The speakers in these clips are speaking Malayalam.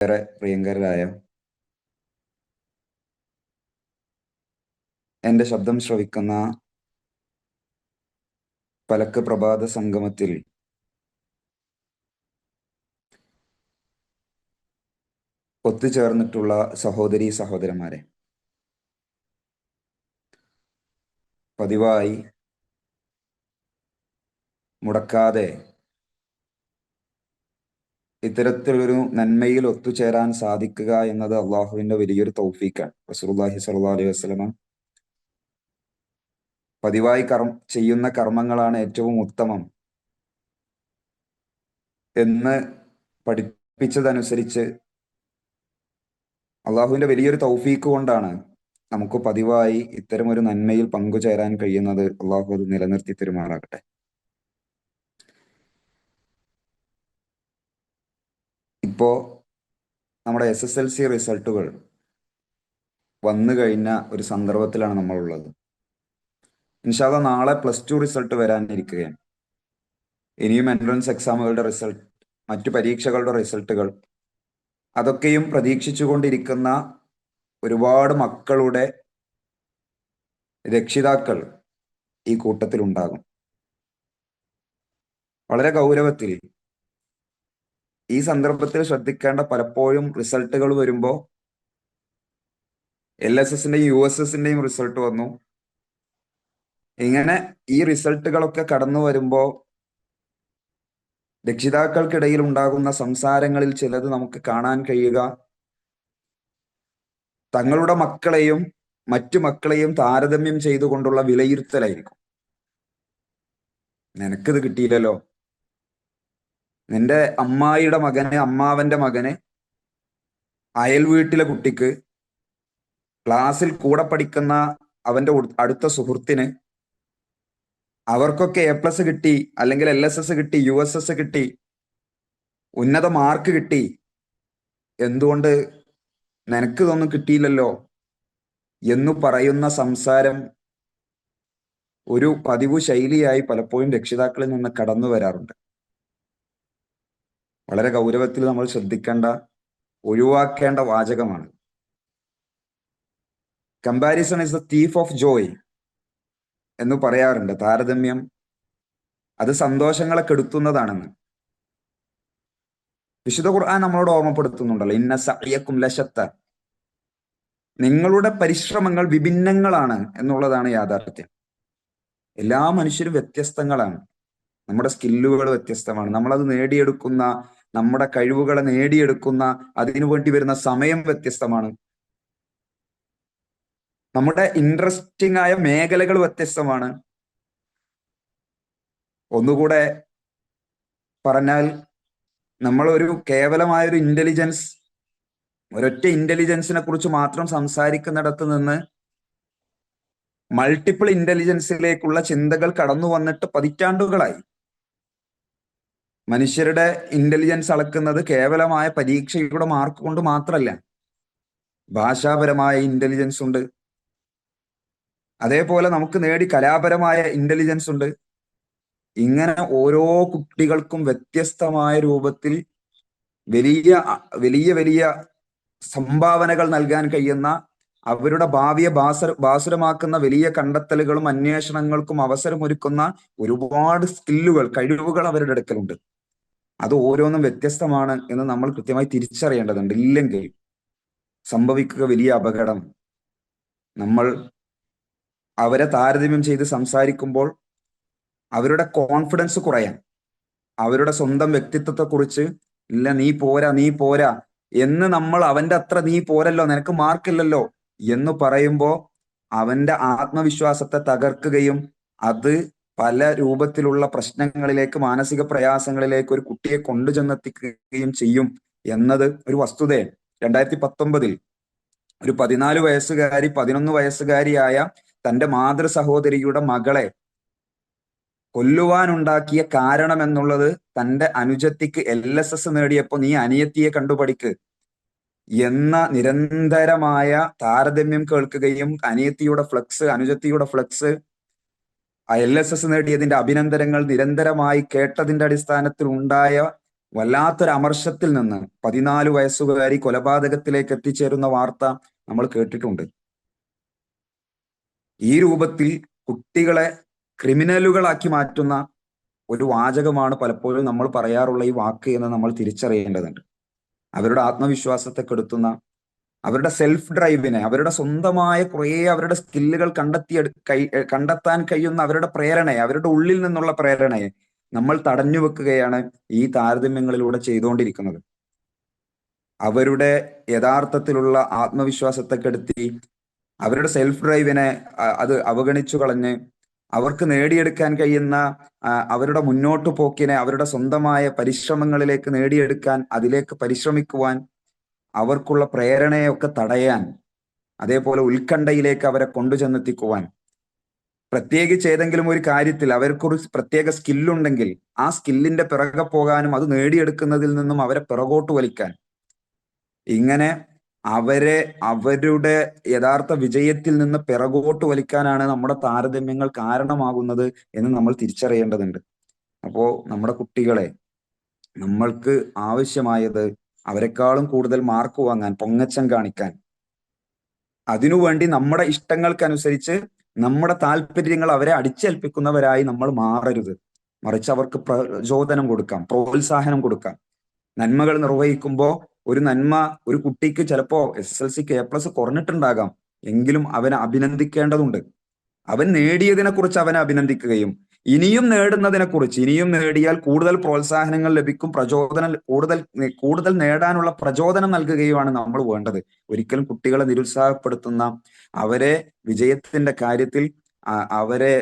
ഏറെ പ്രിയങ്കരായ എന്റെ ശബ്ദം ശ്രവിക്കുന്ന പലക്ക് പ്രഭാത സംഗമത്തിൽ ഒത്തുചേർന്നിട്ടുള്ള സഹോദരി സഹോദരന്മാരെ. പതിവായി മുടക്കാതെ ഇത്തരത്തിലൊരു നന്മയിൽ ഒത്തുചേരാൻ സാധിക്കുക എന്നത് അള്ളാഹുവിന്റെ വലിയൊരു തൗഫീക്കാണ്. റസൂലുള്ളാഹി സല്ലാ അലൈഹി വസ്ലമ പതിവായി കർമ്മ ചെയ്യുന്ന കർമ്മങ്ങളാണ് ഏറ്റവും ഉത്തമം എന്ന് പഠിപ്പിച്ചതനുസരിച്ച് അള്ളാഹുവിന്റെ വലിയൊരു തൗഫീക്ക് കൊണ്ടാണ് നമുക്ക് പതിവായി ഇത്തരം ഒരു നന്മയിൽ പങ്കുചേരാൻ കഴിയുന്നത്. അള്ളാഹു അത് നിലനിർത്തി തെരുമാറാകട്ടെ. ഇപ്പോ നമ്മുടെ എസ് എസ് എൽ സി റിസൾട്ടുകൾ വന്നു കഴിഞ്ഞ ഒരു സന്ദർഭത്തിലാണ് നമ്മളുള്ളത്. ഇൻഷാല്ല നാളെ പ്ലസ് ടു റിസൾട്ട് വരാനിരിക്കുകയാണ്. ഇനിയും എൻട്രൻസ് എക്സാമുകളുടെ റിസൾട്ട് മറ്റു പരീക്ഷകളുടെ റിസൾട്ടുകൾ അതൊക്കെയും പ്രതീക്ഷിച്ചുകൊണ്ടിരിക്കുന്ന ഒരുപാട് മക്കളുടെ രക്ഷിതാക്കൾ ഈ കൂട്ടത്തിലുണ്ടാകും. വളരെ ഗൗരവത്തിൽ ഈ സന്ദർഭത്തിൽ ശ്രദ്ധിക്കേണ്ട പലപ്പോഴും റിസൾട്ടുകൾ വരുമ്പോൾ എൽ എസ് എസിന്റെയും യു എസ് എസിന്റെയും റിസൾട്ട് വന്നു. ഇങ്ങനെ ഈ റിസൾട്ടുകളൊക്കെ കടന്നു വരുമ്പോൾ രക്ഷിതാക്കൾക്കിടയിൽ ഉണ്ടാകുന്ന സംസാരങ്ങളിൽ ചിലത് നമുക്ക് കാണാൻ കഴിയുക. തങ്ങളുടെ മക്കളെയും മറ്റു മക്കളെയും താരതമ്യം ചെയ്തുകൊണ്ടുള്ള വിലയിരുത്തലായിരിക്കും. നിനക്കിത് കിട്ടിയില്ലല്ലോ. നിന്റെ അമ്മായിയുടെ മകന് അമ്മാവന്റെ മകന് അയൽ വീട്ടിലെ കുട്ടിക്ക് ക്ലാസ്സിൽ കൂടെ പഠിക്കുന്ന അവന്റെ അടുത്ത സുഹൃത്തിന് അവർക്കൊക്കെ എ പ്ലസ് കിട്ടി അല്ലെങ്കിൽ എൽ എസ് എസ് കിട്ടി യു എസ് എസ് കിട്ടി ഉന്നത മാർക്ക് കിട്ടി. എന്തുകൊണ്ട് നിനക്ക് ഇതൊന്നും കിട്ടിയില്ലല്ലോ എന്ന് പറയുന്ന സംസാരം ഒരു പതിവ് ശൈലിയായി പലപ്പോഴും രക്ഷിതാക്കളിൽ നിന്ന് കടന്നു വരാറുണ്ട് വളരെ ഗൗരവത്തിൽ നമ്മൾ ശ്രദ്ധിക്കേണ്ട ഒഴിവാക്കേണ്ട വാചകമാണ്. Comparison is the thief of joy എന്ന് പറയാറുണ്ട്. താരതമ്യം അത് സന്തോഷങ്ങളെ കെടുത്തുന്നതാണെന്ന്. വിശുദ്ധ ഖുർആൻ നമ്മളോട് ഓർമ്മപ്പെടുത്തുന്നുണ്ടല്ലോ. ഇന്ന സയ്യക്കും ലശത്ത. നിങ്ങളുടെ പരിശ്രമങ്ങൾ വിഭിന്നങ്ങളാണ് എന്നുള്ളതാണ് യാഥാർത്ഥ്യം. എല്ലാ മനുഷ്യരും വ്യത്യസ്തങ്ങളാണ്. നമ്മുടെ സ്കില്ലുകൾ വ്യത്യസ്തമാണ്. നമ്മളത് നേടിയെടുക്കുന്ന നമ്മുടെ കഴിവുകളെ നേടിയെടുക്കുന്ന അതിനു വേണ്ടി വരുന്ന സമയം വ്യത്യസ്തമാണ്. നമ്മുടെ ഇൻട്രസ്റ്റിംഗ് ആയ മേഖലകൾ വ്യത്യസ്തമാണ്. ഒന്നുകൂടെ പറഞ്ഞാൽ നമ്മളൊരു കേവലമായ ഒരു ഇന്റലിജൻസ് ഒരൊറ്റ ഇന്റലിജൻസിനെ കുറിച്ച് മാത്രം സംസാരിക്കുന്നിടത്ത് നിന്ന് മൾട്ടിപ്പിൾ ഇന്റലിജൻസിലേക്കുള്ള ചിന്തകൾ കടന്നു വന്നിട്ട് പതിറ്റാണ്ടുകളായി. മനുഷ്യരുടെ ഇന്റലിജൻസ് അളക്കുന്നത് കേവലമായ പരീക്ഷയുടെ മാർക്ക് കൊണ്ട് മാത്രമല്ല ഭാഷാപരമായ ഇന്റലിജൻസ് ഉണ്ട്. അതേപോലെ നമുക്ക് നേടി കലാപരമായ ഇന്റലിജൻസ് ഉണ്ട്. ഇങ്ങനെ ഓരോ കുട്ടികൾക്കും വ്യത്യസ്തമായ രൂപത്തിൽ വലിയ വലിയ വലിയ സംഭാവനകൾ നൽകാൻ കഴിയുന്ന അവരുടെ ഭാവിയെ ബാസ ബാസുരമാക്കുന്ന വലിയ കണ്ടെത്തലുകളും അന്വേഷണങ്ങൾക്കും അവസരമൊരുക്കുന്ന ഒരുപാട് സ്കില്ലുകൾ കഴിവുകൾ അവരുടെ അടുക്കലുണ്ട്. അത് ഓരോന്നും വ്യത്യസ്തമാണ് എന്ന് നമ്മൾ കൃത്യമായി തിരിച്ചറിയേണ്ടതുണ്ട്. ഇല്ലെങ്കിൽ സംഭവിക്കുക വലിയ അപകടം. നമ്മൾ അവരെ താരതമ്യം ചെയ്ത് സംസാരിക്കുമ്പോൾ അവരുടെ കോൺഫിഡൻസ് കുറയാൻ അവരുടെ സ്വന്തം വ്യക്തിത്വത്തെ കുറിച്ച് ഇല്ല നീ പോരാ നീ പോരാ എന്ന് നമ്മൾ അവന്റെ അത്ര നീ പോരല്ലോ നിനക്ക് മാർക്കില്ലല്ലോ എന്ന് പറയുമ്പോൾ അവന്റെ ആത്മവിശ്വാസത്തെ തകർക്കുകയും അത് പല രൂപത്തിലുള്ള പ്രശ്നങ്ങളിലേക്ക് മാനസിക പ്രയാസങ്ങളിലേക്ക് ഒരു കുട്ടിയെ കൊണ്ടുചെന്നെത്തിക്കുകയും ചെയ്യും എന്നത് ഒരു വസ്തുതയാണ്. രണ്ടായിരത്തി പത്തൊമ്പതിൽ ഒരു പതിനാല് വയസ്സുകാരി പതിനൊന്ന് വയസ്സുകാരിയായ തന്റെ മാതൃ സഹോദരിയുടെ മകളെ കൊല്ലുവാനുണ്ടാക്കിയ കാരണം എന്നുള്ളത് തന്റെ അനുജത്തിക്ക് എൽ എസ് എസ് നേടിയപ്പോ നീ അനിയത്തിയെ കണ്ടുപഠിക്ക് എന്ന നിരന്തരമായ താരതമ്യം കേൾക്കുകയും അനിയത്തിയുടെ ഫ്ലക്സ് അനുജത്തിയുടെ ഫ്ലക്സ് എൽ എസ് എസ് നേടിയതിന്റെ അഭിനന്ദനങ്ങൾ നിരന്തരമായി കേട്ടതിന്റെ അടിസ്ഥാനത്തിൽ ഉണ്ടായ വല്ലാത്തൊരു അമർഷത്തിൽ നിന്ന് പതിനാല് വയസ്സുകാരി കൊലപാതകത്തിലേക്ക് എത്തിച്ചേരുന്ന വാർത്ത നമ്മൾ കേട്ടിട്ടുണ്ട്. ഈ രൂപത്തിൽ കുട്ടികളെ ക്രിമിനലുകളാക്കി മാറ്റുന്ന ഒരു വാചകമാണ് പലപ്പോഴും നമ്മൾ പറയാറുള്ള ഈ വാക്ക് എന്ന് നമ്മൾ തിരിച്ചറിയേണ്ടതുണ്ട്. അവരുടെ ആത്മവിശ്വാസത്തെ കെടുത്തുന്ന അവരുടെ സെൽഫ് ഡ്രൈവിനെ അവരുടെ സ്വന്തമായ കുറേ അവരുടെ സ്കില്ലുകൾ കണ്ടെത്തി കണ്ടെത്താൻ കഴിയുന്ന അവരുടെ പ്രേരണയെ അവരുടെ ഉള്ളിൽ നിന്നുള്ള പ്രേരണയെ നമ്മൾ തടഞ്ഞു വെക്കുകയാണ് ഈ താരതമ്യങ്ങളിലൂടെ ചെയ്തുകൊണ്ടിരിക്കുന്നത്. അവരുടെ യഥാർത്ഥത്തിലുള്ള ആത്മവിശ്വാസത്തെ കെടുത്തി അവരുടെ സെൽഫ് ഡ്രൈവിനെ അത് അവഗണിച്ചു കളഞ്ഞ് അവർക്ക് നേടിയെടുക്കാൻ കഴിയുന്ന അവരുടെ മുന്നോട്ടു പോക്കിനെ അവരുടെ സ്വന്തമായ പരിശ്രമങ്ങളിലേക്ക് നേടിയെടുക്കാൻ അതിലേക്ക് പരിശ്രമിക്കുവാൻ അവർക്കുള്ള പ്രേരണയൊക്കെ തടയാൻ അതേപോലെ ഉത്കണ്ഠയിലേക്ക് അവരെ കൊണ്ടുചെന്നെത്തിക്കുവാൻ പ്രത്യേകിച്ച് ഏതെങ്കിലും ഒരു കാര്യത്തിൽ അവർക്കൊരു പ്രത്യേക സ്കില്ലുണ്ടെങ്കിൽ ആ സ്കില്ലിന്റെ പിറകെ പോകാനും അത് നേടിയെടുക്കുന്നതിൽ നിന്നും അവരെ പിറകോട്ട് വലിക്കാൻ. ഇങ്ങനെ അവരെ അവരുടെ യഥാർത്ഥ വിജയത്തിൽ നിന്ന് പിറകോട്ട് വലിക്കാനാണ് നമ്മുടെ താരതമ്യങ്ങൾ കാരണമാകുന്നത് എന്ന് നമ്മൾ തിരിച്ചറിയേണ്ടതുണ്ട്. അപ്പോ നമ്മുടെ കുട്ടികളെ നമ്മൾക്ക് ആവശ്യമായത് അവരെക്കാളും കൂടുതൽ മാർക്ക് വാങ്ങാൻ പൊങ്ങച്ചം കാണിക്കാൻ. അതിനുവേണ്ടി നമ്മുടെ ഇഷ്ടങ്ങൾക്കനുസരിച്ച് നമ്മുടെ താല്പര്യങ്ങൾ അവരെ അടിച്ചേൽപ്പിക്കുന്നവരായി നമ്മൾ മാറരുത്. മറിച്ച് അവർക്ക് പ്രചോദനം കൊടുക്കാം പ്രോത്സാഹനം കൊടുക്കാം. നന്മകൾ നിർവഹിക്കുമ്പോൾ ഒരു നന്മ ഒരു കുട്ടിക്ക് ചിലപ്പോ എസ് എസ് എൽ പ്ലസ് കുറഞ്ഞിട്ടുണ്ടാകാം. എങ്കിലും അവനെ അഭിനന്ദിക്കേണ്ടതുണ്ട്. അവൻ നേടിയതിനെ കുറിച്ച് അവനെ അഭിനന്ദിക്കുകയും ഇനിയും നേടുന്നതിനെ കുറിച്ച് ഇനിയും നേടിയാൽ കൂടുതൽ പ്രോത്സാഹനങ്ങൾ ലഭിക്കും പ്രചോദനം കൂടുതൽ കൂടുതൽ നേടാനുള്ള പ്രചോദനം നൽകുകയുമാണ് നമ്മൾ വേണ്ടത്. ഒരിക്കലും കുട്ടികളെ നിരുത്സാഹപ്പെടുത്തുന്ന അവരെ വിജയത്തിന്റെ കാര്യത്തിൽ അവരെ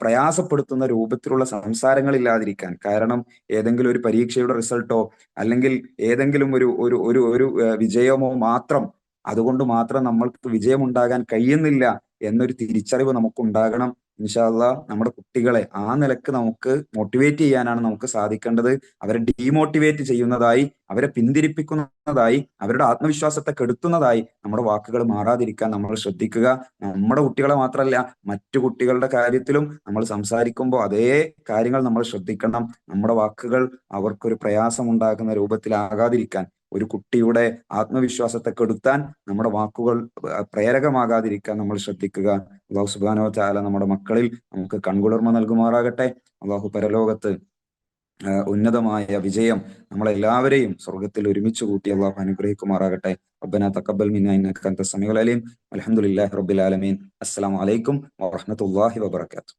പ്രയാസപ്പെടുത്തുന്ന രൂപത്തിലുള്ള സംസാരങ്ങൾ ഇല്ലാതിരിക്കാൻ കാരണം ഏതെങ്കിലും ഒരു പരീക്ഷയുടെ റിസൾട്ടോ അല്ലെങ്കിൽ ഏതെങ്കിലും ഒരു ഒരു ഒരു ഒരു വിജയമോ മാത്രം അതുകൊണ്ട് മാത്രം നമ്മൾക്ക് വിജയമുണ്ടാകാൻ കഴിയുന്നില്ല എന്നൊരു തിരിച്ചറിവ് നമുക്കുണ്ടാകണം. ഇൻഷാല്ല നമ്മുടെ കുട്ടികളെ ആ നിലയ്ക്ക് നമുക്ക് മോട്ടിവേറ്റ് ചെയ്യാനാണ് നമുക്ക് സാധിക്കേണ്ടത്. അവരെ ഡീമോട്ടിവേറ്റ് ചെയ്യുന്നതായി അവരെ പിന്തിരിപ്പിക്കുന്നതായി അവരുടെ ആത്മവിശ്വാസത്തെ കെടുത്തുന്നതായി നമ്മുടെ വാക്കുകൾ മാറാതിരിക്കാൻ നമ്മൾ ശ്രദ്ധിക്കുക. നമ്മുടെ കുട്ടികളെ മാത്രമല്ല മറ്റു കുട്ടികളുടെ കാര്യത്തിലും നമ്മൾ സംസാരിക്കുമ്പോൾ അതേ കാര്യങ്ങൾ നമ്മൾ ശ്രദ്ധിക്കണം. നമ്മുടെ വാക്കുകൾ അവർക്കൊരു പ്രയാസം ഉണ്ടാക്കുന്ന രൂപത്തിലാകാതിരിക്കാൻ. ഒരു കുട്ടിയുടെ ആത്മവിശ്വാസത്തെ കെടുത്താൻ നമ്മുടെ വാക്കുകൾ പ്രേരകമാകാതിരിക്കാൻ നമ്മൾ ശ്രദ്ധിക്കുക. അള്ളാഹു സുബാനോ ചാല നമ്മുടെ മക്കളിൽ നമുക്ക് കൺകുളിർമ നൽകുമാറാകട്ടെ. അള്ളാഹു പരലോകത്ത് ഉന്നതമായ വിജയം നമ്മളെല്ലാവരെയും സ്വർഗത്തിൽ ഒരുമിച്ച് കൂട്ടി അള്ളാഹു അനുഗ്രഹിക്കുമാറാകട്ടെ. റബ്ബന തക്കബൽ മിന്ന ഇന്നക അൻത സമീഉൽ അലീം. അൽഹംദുലില്ലാഹി റബ്ബിൽ ആലമീൻ. അസ്സലാമു അലൈക്കും വറഹ്മത്തുള്ളാഹി വബറകാതുഹു.